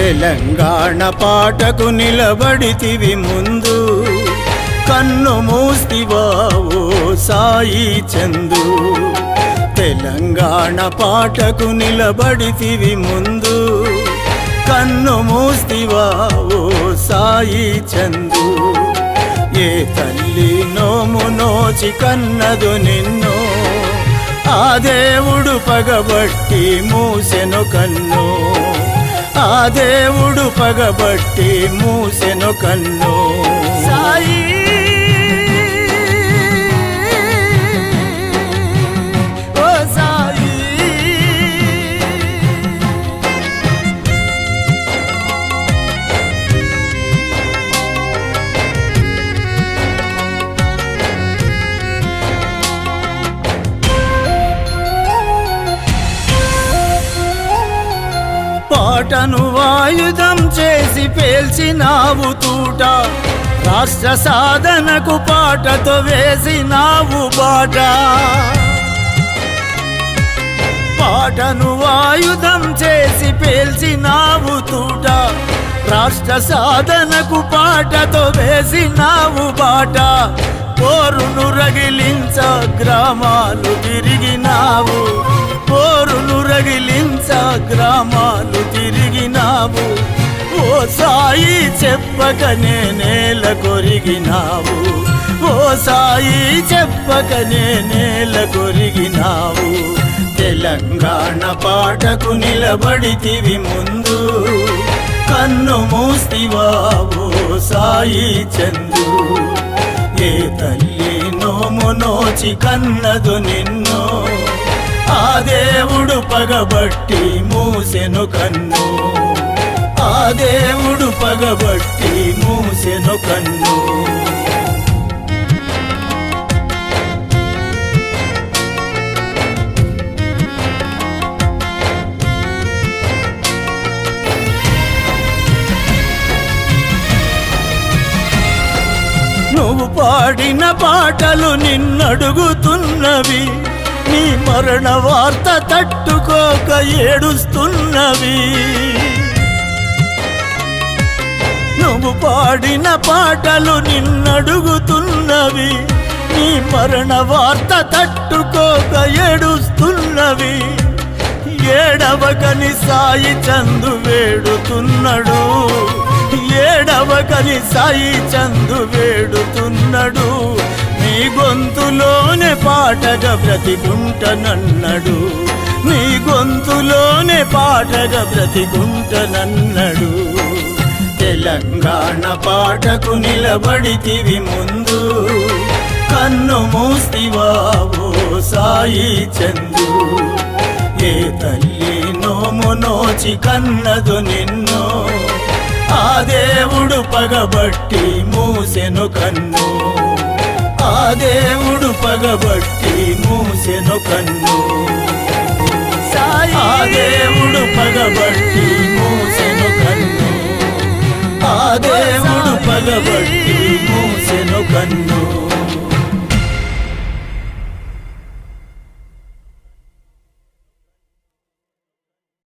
తెలంగాణ పాటకు నిలబడితివి ముందు. కన్ను మూస్తివా ఓ సాయి చందు. తెలంగాణ పాటకు నిలబడితివి ముందు. కన్ను మూస్తివా ఓ సాయి చందు. ఏ తల్లి నోము నోచి కన్నదు నిన్ను. ఆ దేవుడు పగబట్టి మూసెను కన్ను. ఆ దేవుడు పగబట్టి మూసెను కన్ను. సాయి పాటను వాయుధం చేసి పేల్చినావు తూట. రాష్ట్ర సాధనకు పాటతో వేసినావు బాట. పాటను వాయుధం చేసి పేల్చినావు తూట. రాష్ట్ర సాధనకు పాటతో వేసినావు బాట. పోరును రగిలించ గ్రామాలు తిరిగినావు పోరును రగిలించ గ్రామాలు తిరిగినావు ఓ సాయి చెప్పకనే నేల కొరిగినావు ఓ సాయి చెప్పకనే నేల కొరిగినావు తెలంగాణ పాటకు నిలబడితివి ముందు. కన్ను మూస్తివా ఓ సాయి చందు. ఏ తల్లి నోము నోచి కన్నదు నిన్నో. ఆ దేవుడు పగబట్టి మూసెను కన్ను. ఆ దేవుడు పగబట్టి మూసెను కన్ను. నువ్వు పాడిన పాటలు నిన్నడుగుతున్నవి. నీ మరణ వార్త తట్టుకోక ఏడుస్తున్నవి. నువ్వు పాడిన పాటలు నిన్నడుగుతున్నవి. నీ మరణ వార్త తట్టుకోక ఏడుస్తున్నవి. ఏడవకని సాయి చందు వేడుతున్నాడు. ఏడవకని సాయి చందు వేడుతున్నాడు. నీ గొంతులోనే పాటగా బ్రతికుంటనన్నాడు. నీ గొంతులోనే పాటగా బ్రతికుంటనన్నాడు. తెలంగాణ పాటకు నిలబడితివి ముందు. కన్ను మూస్తివా సాయి చందు. ఏ తల్లి నోము నోచి కన్నదు నిన్ను. ఆ దేవుడు పగబట్టి మూసెను కన్ను. దేవుడు పగబట్టి మూసెను కన్ను. ఆ దేవుడు పగబట్టి